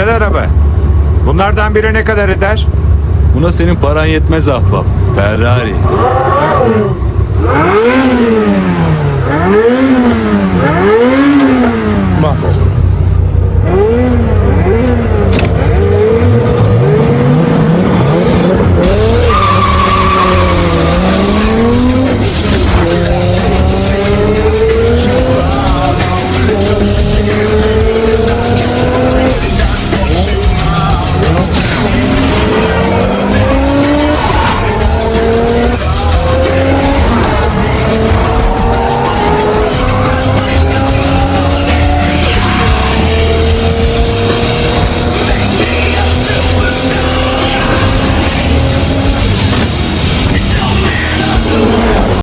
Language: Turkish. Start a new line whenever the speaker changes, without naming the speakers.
Güzel araba. Bunlardan biri ne kadar eder?
Buna senin paran yetmez ahbap. Ferrari.